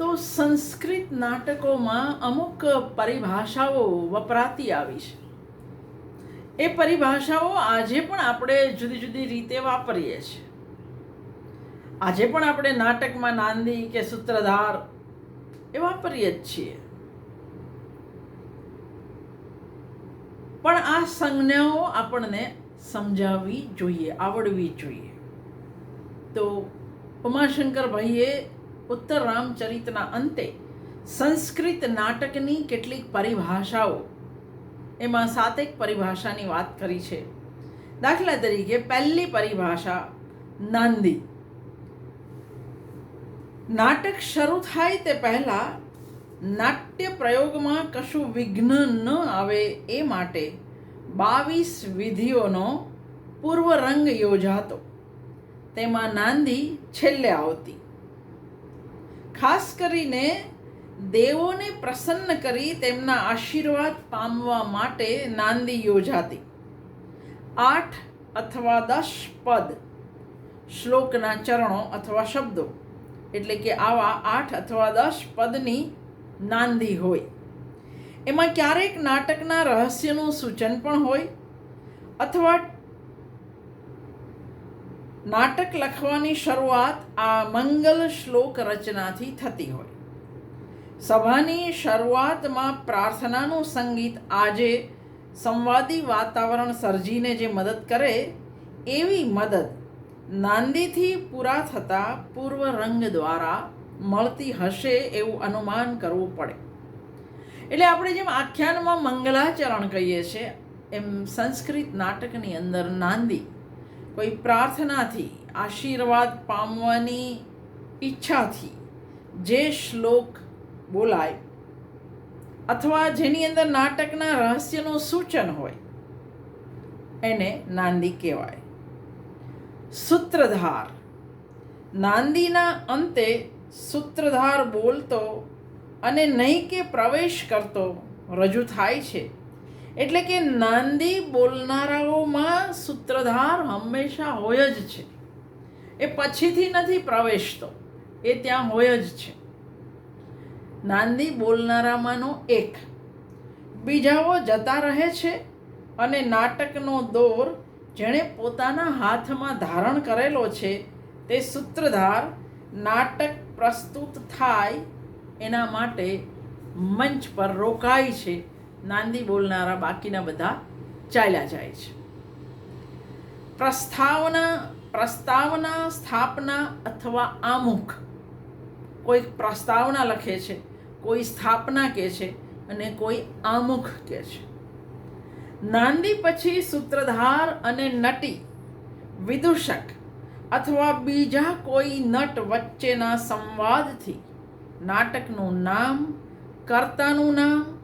તો સંસ્કૃત નાટકોમાં અમુક પરિભાષાઓ વપરાતી આવી છે. એ પરિભાષાઓ આજે પણ આપણે જુદી જુદી રીતે વાપરીએ છીએ. આજે પણ આપણે નાટકમાં નાંદી કે સૂત્રધાર એ વાપરીએ જ છીએ. પણ આ સંજ્ઞાઓ આપણને સમજાવવી જોઈએ, આવડવી જોઈએ. તો ઉમાશંકર ભાઈએ ઉત્તર રામચરિતના અંતે સંસ્કૃત નાટકની કેટલીક પરિભાષાઓ. એમાં સાતેક પરિભાષાની વાત કરી છે. દાખલા તરીકે પહેલી પરિભાષા નાંદી. નાટક શરૂ થાય તે પહેલાં નાટ્ય પ્રયોગમાં કશું વિઘ્ન ન આવે એ માટે બાવીસ વિધિઓનો પૂર્વ રંગ યોજાતો. તેમાં નાંદી છેલ્લે આવતી. ખાસ કરીને દેવોને પ્રસન્ન કરી તેમના આશીર્વાદ પામવા માટે નાંદી યોજાતી. આઠ અથવા દસ પદ શ્લોકના ચરણો અથવા શબ્દો, એટલે કે આવા આઠ અથવા દસ પદની નાંદી હોય. એમાં ક્યારેક નાટકના રહસ્યનું સૂચન પણ હોય, અથવા નાટક લખવાની શરૂઆત આ મંગલ શ્લોક રચનાથી થતી હોય. સભાની શરૂઆતમાં પ્રાર્થનાનું સંગીત આજે સંવાદી વાતાવરણ સર્જીને જે મદદ કરે, એવી મદદ નાંદીથી પૂરા થતા પૂર્વ રંગ દ્વારા મળતી હશે એવું અનુમાન કરવું પડે. એટલે આપણે જેમ આખ્યાનમાં મંગલાચરણ કહીએ છીએ, એમ સંસ્કૃત નાટકની અંદર નાંદી કોઈ પ્રાર્થનાથી, આશીર્વાદ પામવાની ઈચ્છાથી જે શ્લોક બોલાય અથવા જેની અંદર નાટકના રહસ્યનું સૂચન હોય, એને નાંદી કહેવાય. સૂત્રધાર. નાંદીના અંતે સૂત્રધાર બોલતો અને નહીં કે પ્રવેશ કરતો રજૂ થાય છે. એટલે કે નાંદી બોલનારાઓમાં સૂત્રધાર હંમેશા હોય જ છે. એ પછીથી નથી પ્રવેશતો, એ ત્યાં હોય જ છે. નાંદી બોલનારામાંનો એક. બીજાઓ જતા રહે છે અને નાટકનો દોર જેણે પોતાના હાથમાં ધારણ કરેલો છે, તે સૂત્રધાર નાટક પ્રસ્તુત થાય એના માટે મંચ પર રોકાય છે. નાંદી બોલનારા બાકીના બધા ચાલ્યા જાય છે. પ્રસ્તાવના પ્રસ્તાવના સ્થાપના અથવા આમુખ. કોઈ પ્રસ્તાવના લખે છે, કોઈ સ્થાપના કહે છે અને કોઈ આમુખ કહે છે. નાંદી પછી સૂત્રધાર અને નટી, વિદૂષક અથવા બીજા કોઈ નટ વચ્ચેના સંવાદથી નાટકનું નામ, કર્તાનું નામ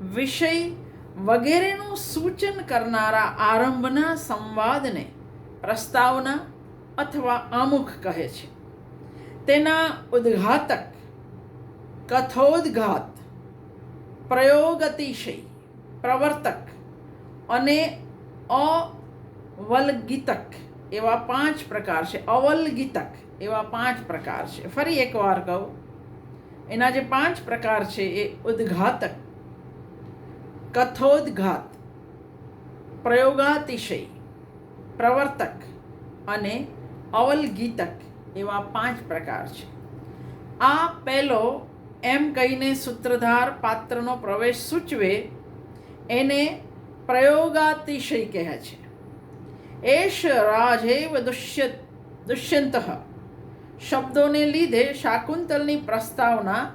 વિષય વગેરેનું સૂચન કરનારા આરંભના સંવાદને પ્રસ્તાવના અથવા આમુખ કહે છે. તેના ઉદ્ઘાતક, કથોદ્ઘાત, પ્રયોગતિશય, પ્રવર્તક અને અવલગીતક એવા પાંચ પ્રકાર છે. અવલગીતક એવા પાંચ પ્રકાર છે. ફરી એકવાર કહું, એના જે પાંચ પ્રકાર છે એ ઉદ્ઘાતક કથોદ્ઘાત, પ્રયોગાતિશય, પ્રવર્તક અને અવલગીતક એવા પાંચ પ્રકાર છે. આ પહેલો એમ કહીને સૂત્રધાર પાત્રનો પ્રવેશ સૂચવે એને પ્રયોગાતિશય કહે છે. એશ રાજેવ દુષ્ય, દુષ્યંત શબ્દોને લીધે શાકુંતલની પ્રસ્તાવના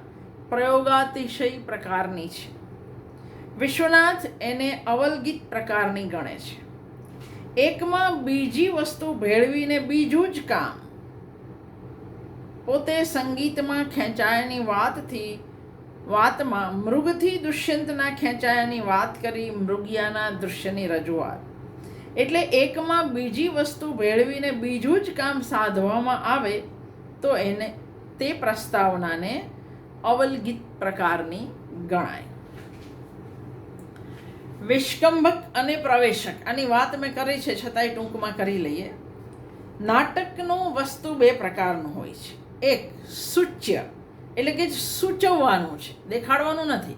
પ્રયોગાતિશય પ્રકારની છે. વિશ્વનાથ એને અવલગીત પ્રકારની ગણે છે. એકમાં બીજી વસ્તુ ભેળવીને બીજું જ કામ. પોતે સંગીતમાં ખેંચાયાની વાતથી, વાતમાં મૃગથી દુષ્યંતના ખેંચાયાની વાત કરી મૃગિયાના દૃશ્યની રજૂઆત. એટલે એકમાં બીજી વસ્તુ ભેળવીને બીજું જ કામ સાધવામાં આવે, તો એને તે પ્રસ્તાવનાને અવલગીત પ્રકારની ગણાય. વિષ્કંભક અને પ્રવેશક. આની વાત મેં કરી છે, છતાંય ટૂંકમાં કરી લઈએ. નાટકનું વસ્તુ બે પ્રકારનું હોય છે. એક સૂચ્ય, એટલે કે સૂચવવાનું છે. દેખાડવાનું નથી.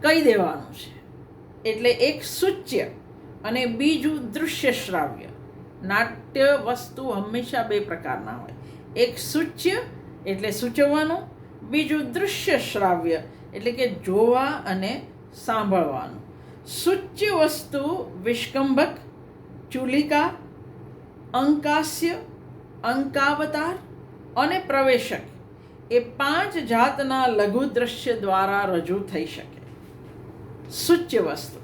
કહી દેવાનું છે. એટલે એક સૂચ્ય અને બીજું દૃશ્ય શ્રાવ્ય. નાટ્ય વસ્તુ હંમેશા બે પ્રકારના હોય. એક સૂચ્ય, એટલે સૂચવવાનું. બીજું દૃશ્ય શ્રાવ્ય, એટલે કે જોવા અને સાંભળવાનું. સૂચ્ય વસ્તુ વિષ્કંભક ચુલિકા અંકાસ્ય અંકાવતાર અને પ્રવેશક એ પાંચ જાતના લઘુ દ્રશ્ય દ્વારા રજૂ થઈ શકે સૂચ્ય વસ્તુ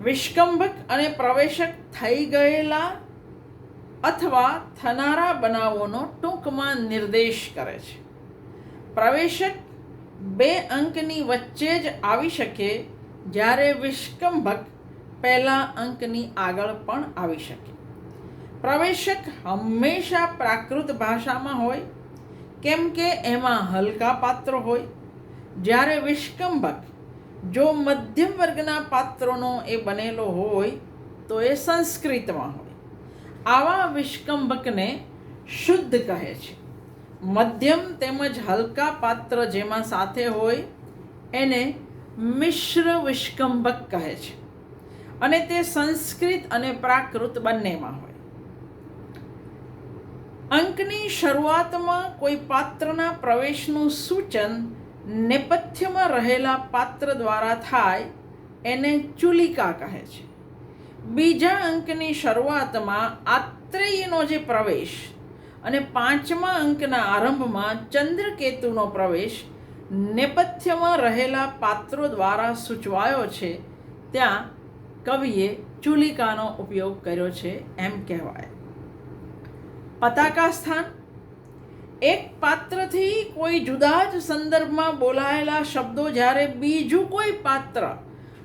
વિષ્કંભક અને પ્રવેશક થઈ ગયેલા અથવા થનારા બનાવોનો ટૂંકમાં નિર્દેશ કરે છે પ્રવેશક બે અંકની વચ્ચે જ આવી શકે જ્યારે વિષ્કંભક પહેલા અંકની આગળ પણ આવી શકે. પ્રવેશક હંમેશા પ્રાકૃત ભાષામાં હોય, કેમ કે એમાં હલકા પાત્રો હોય. જ્યારે વિષ્કંભક જો મધ્યમ વર્ગના પાત્રોનો એ બનેલો હોય, તો એ સંસ્કૃતમાં હોય. આવા વિષ્કંભકને શુદ્ધ કહે છે. મધ્યમ તેમજ હલકા પાત્ર જેમાં સાથે હોય, એને મિશ્ર વિષ્કંભક કહે છે. અને તે સંસ્કૃત અને પ્રાકૃત બંનેમાં હોય. અંકની શરૂઆતમાં કોઈ પાત્રના પ્રવેશનું સૂચન નેપથ્યમાં રહેલા પાત્ર દ્વારા થાય એને ચુલિકા કહે છે. બીજા અંકની શરૂઆતમાં આત્રેયનો જે પ્રવેશ અને પાંચમા અંકના આરંભમાં ચંદ્રકેતુનો પ્રવેશ નેપથ્યમાં રહેલા પાત્રો દ્વારા સૂચવાયો છે, ત્યાં કવિએ ચુલિકાનો ઉપયોગ કર્યો છે એમ કહેવાય. પતાકા સ્થાન એક પાત્રથી કોઈ જુદા જ સંદર્ભમાં બોલાયેલા શબ્દો જ્યારે બીજું કોઈ પાત્ર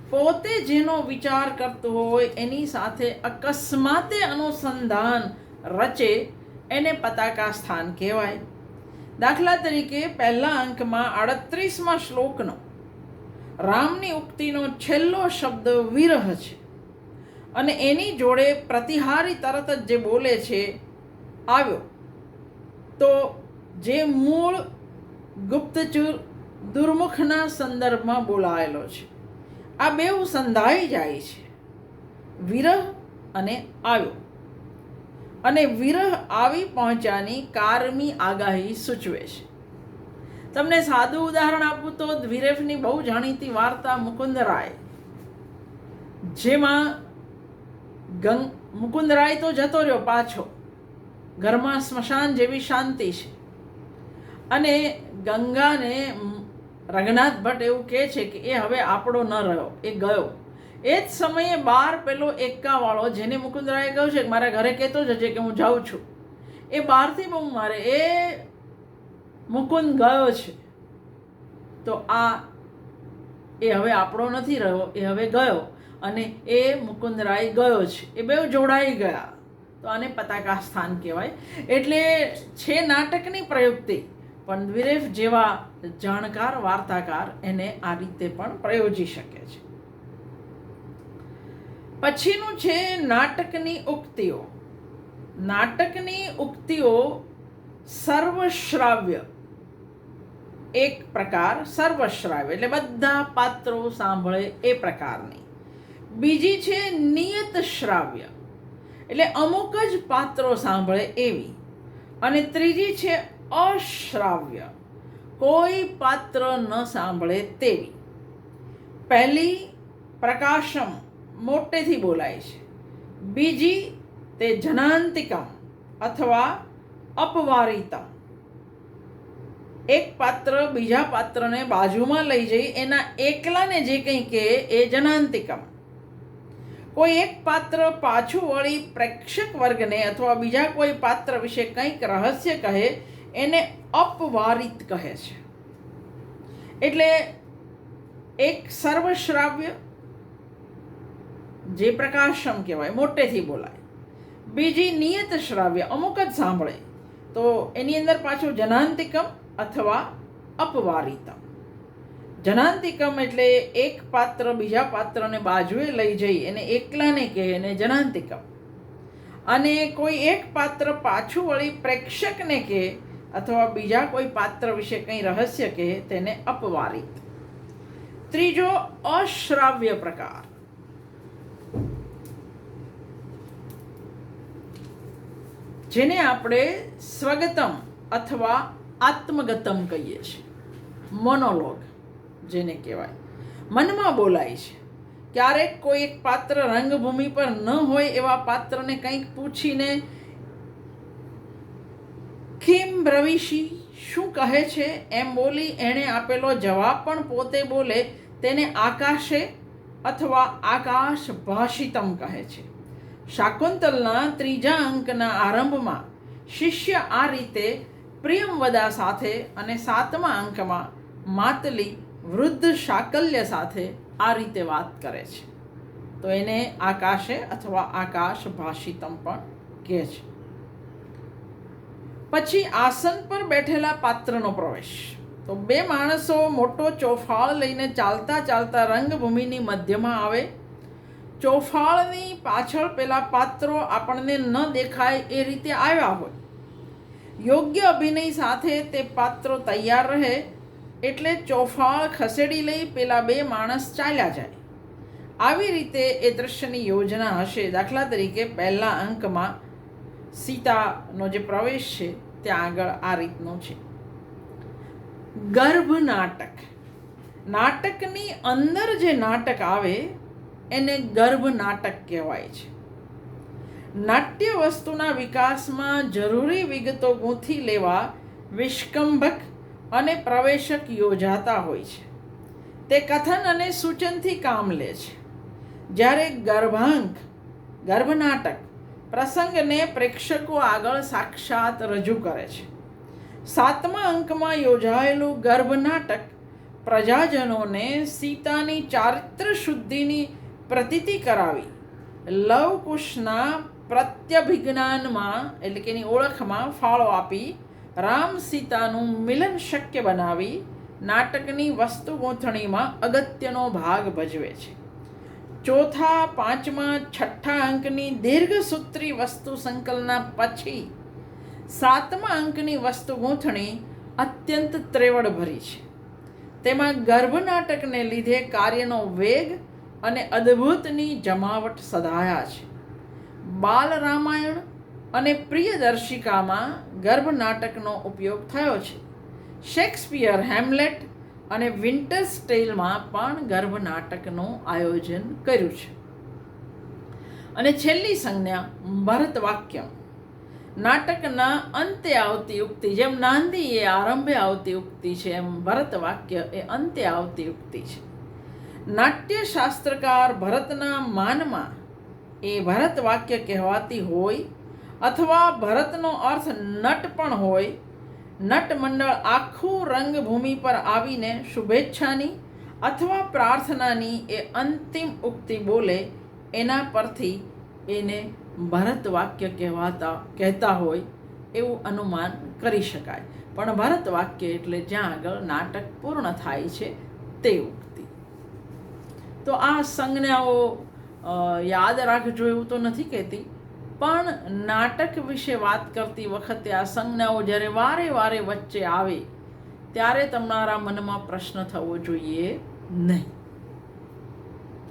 પોતે જેનો વિચાર કરતો હોય, એની સાથે અકસ્માતે અનુસંધાન રચે, એને પતાકા સ્થાન કહેવાય. દાખલા તરીકે પહેલા અંકમાં આડત્રીસમાં શ્લોકનો, રામની ઉક્તિનો છેલ્લો શબ્દ વિરહ છે અને એની જોડે પ્રતિહારી તરત જ જે બોલે છે, આવ્યો. તો જે મૂળ ગુપ્તચુર દુર્મુખના સંદર્ભમાં બોલાયેલો છે, આ બેઉ સંધાઈ જાય છે. વિરહ અને આવ્યો. અને વિરહ આવી પહોંચ્યાની કારમી આગાહી સૂચવે છે. તમને સાદું ઉદાહરણ આપું તો વિરેફની બહુ જાણીતી વાર્તા મુકુંદરાય જેમાં ગંગ મુકુંદરાય તો જતો રહ્યો પાછો. ઘરમાં સ્મશાન જેવી શાંતિ છે. અને ગંગાને રઘનાથ ભટ્ટ એવું કહે છે કે એ હવે આપણો ન રહ્યો, એ ગયો. એ જ સમયે બાર પેલો એક્કાવાળો જેને મુકુંદરાએ કહ્યું છે કે મારા ઘરે કહેતો જજે કે હું જાઉં છું. એ બહારથી બહુ મારે. એ મુકુંદ ગયો છે. તો આ એ હવે આપણો નથી રહ્યો, એ હવે ગયો. અને એ મુકુંદરાય ગયો છે. એ બે જોડાઈ ગયા. તો આને પતાકા સ્થાન કહેવાય. એટલે છે નાટકની પ્રયુક્તિ. પણ દ્વિરેફ જેવા જાણકાર, વાર્તાકાર એને આ રીતે પણ પ્રયોજી શકે છે. પછીનું છે નાટકની ઉક્તિઓ. નાટકની ઉક્તિઓ સર્વશ્રાવ્ય. એક પ્રકાર સર્વશ્રાવ્ય, એટલે બધા પાત્રો સાંભળે એ પ્રકારની. બીજી છે નિયત શ્રાવ્ય, એટલે અમુક જ પાત્રો સાંભળે એવી. અને ત્રીજી છે અશ્રાવ્ય, કોઈ પાત્ર ન સાંભળે તેવી. પહેલી પ્રકાશમ મોટેથી બોલાય છે. બીજી તે જનાંતિકમ અથવા અપવારિતમ એક પાત્ર બીજા પાત્રને બાજુમાં લઈ જઈ એના એકલાને જે કંઈ કહે એ જનાંતિકમ કોઈ એક પાત્ર પાછું વળી પ્રેક્ષક વર્ગને અથવા બીજા કોઈ પાત્ર વિશે કંઈક રહસ્ય કહે, એને અપવારિત કહે છે. એટલે એક સર્વશ્રાવ્ય જે પ્રકાશમ કહેવાય, મોટેથી બોલાય. બીજી નિયત શ્રાવ્ય, અમુક જ સાંભળે. તો એની અંદર પાછું જનાંતિકમ અથવા અપવારિતમ. જનાંતિકમ એટલે એક પાત્ર બીજા પાત્રને બાજુએ લઈ જઈ એને એકલાને કહે એને જનાંતિકમ. અને કોઈ એક પાત્ર પાછું વળી પ્રેક્ષકને કહે અથવા બીજા કોઈ પાત્ર વિશે કંઈ રહસ્ય કહે, તેને અપવારિત. ત્રીજો અશ્રાવ્ય પ્રકાર. જેને આપણે સ્વગતમ અથવા આત્મગતમ કહીએ છીએ. મોનોલોગ જેને કહેવાય. મનમાં બોલાય છે. ક્યારેક કોઈ એક પાત્ર રંગભૂમિ પર ન હોય એવા પાત્રને કંઈક પૂછીને, કિમ રવિશી, શું કહે છે? એમ બોલી એણે આપેલો જવાબ પણ પોતે બોલે તેને આકાશે અથવા આકાશ ભાષિતમ કહે છે. શાકુંતલના ત્રીજા અંકના આરંભમાં શિષ્ય આ રીતે પ્રિયમવદા સાથે અને સાતમા અંકમાં માતલી વૃદ્ધ શાકલ્ય સાથે આ રીતે વાત કરે છે. તો એને આકાશે અથવા આકાશ ભાષિતમ પણ કહે છે. પછી આસન પર બેઠેલા પાત્રનો પ્રવેશ. તો બે માણસો મોટો ચોફાળ લઈને ચાલતા ચાલતા રંગભૂમિની મધ્યમાં આવે ચોફાળની પાછળ પેલા પાત્રો આપણને ન દેખાય એ રીતે આવ્યા હોય. યોગ્ય અભિનય સાથે તે પાત્રો તૈયાર રહે એટલે ચોફાળ ખસેડી લઈ પેલા બે માણસ ચાલ્યા જાય. આવી રીતે એ દ્રશ્યની યોજના હશે. દાખલા તરીકે પહેલા અંકમાં સીતાનો જે પ્રવેશ છે, ત્યાં આગળ આ રીતનો છે. ગર્ભ નાટક. નાટકની અંદર જે નાટક આવે એને ગર્ભ નાટક કહેવાય છે. નાટ્ય વસ્તુના વિકાસમાં જરૂરી વિગતો ગૂંથી લેવા વિષ્કંભક અને પ્રવેશક યોજાતા હોય છે. તે કથન અને સૂચનથી કામ લે છે. જ્યારે ગર્ભાંક, ગર્ભનાટક પ્રસંગને પ્રેક્ષકો આગળ સાક્ષાત રજૂ કરે છે. સાતમા અંકમાં યોજાયેલું ગર્ભનાટક પ્રજાજનોને સીતાની ચારિત્ર શુદ્ધિની પ્રતીતિ કરાવી. લવકુશના પ્રત્યભિજ્ઞાનમાં, એટલે કે એની ઓળખમાં ફાળો આપી, રામ સીતાનું મિલન શક્ય બનાવી, નાટકની વસ્તુ ગોથણીમાં અગત્યનો ભાગ ભજવે છે. ચોથા, પાંચમા, છઠ્ઠા અંકની દીર્ઘસૂત્રી વસ્તુ સંકલના પછી, સાતમા અંકની વસ્તુ ગૂંથણી અત્યંત ત્રેવડભરી છે. તેમાં ગર્ભનાટકને લીધે કાર્યનો વેગ અને અદ્ભુતની જમાવટ સધાયા છે. બાલ રામાયણ અને પ્રિયદર્શિકામાં ગર્ભનાટકનો ઉપયોગ થયો છે. શેક્સપિયર હેમલેટ અને વિન્ટર્સ ટેલમાં પણ ગર્ભ નાટકનું આયોજન કર્યું છે. અને છેલ્લી સંજ્ઞા ભરત વાક્યમ નાટકના અંતે આવતી ઉક્તિ જેમ નાંદી એ આરંભે આવતી ઉક્તિ છે, એમ ભરત વાક્ય એ અંતે આવતી ઉક્તિ છે. નાટ્યશાસ્ત્રકાર ભરતના માનમાં એ ભરત વાક્ય કહેવાતી હોય અથવા ભરતનો અર્થ નટ પણ હોય નટ મંડળ આખું રંગભૂમિ પર આવીને શુભેચ્છાની અથવા પ્રાર્થનાની એ અંતિમ ઉક્તિ બોલે, એના પરથી એને ભરત વાક્ય કહેવાતા, કહેતા હોય એવું અનુમાન કરી શકાય. પણ ભરત વાક્ય એટલે જ્યાં આગળ નાટક પૂર્ણ થાય છે તે ઉક્તિ તો આ સંજ્ઞાઓ યાદ રાખજો એવું તો નથી કહેતી. પણ નાટક વિશે વાત કરતી વખતે આ સંજ્ઞાઓ જ્યારે વારે વારે વચ્ચે આવે, ત્યારે તમારા મનમાં પ્રશ્ન થવો જોઈએ નહીં.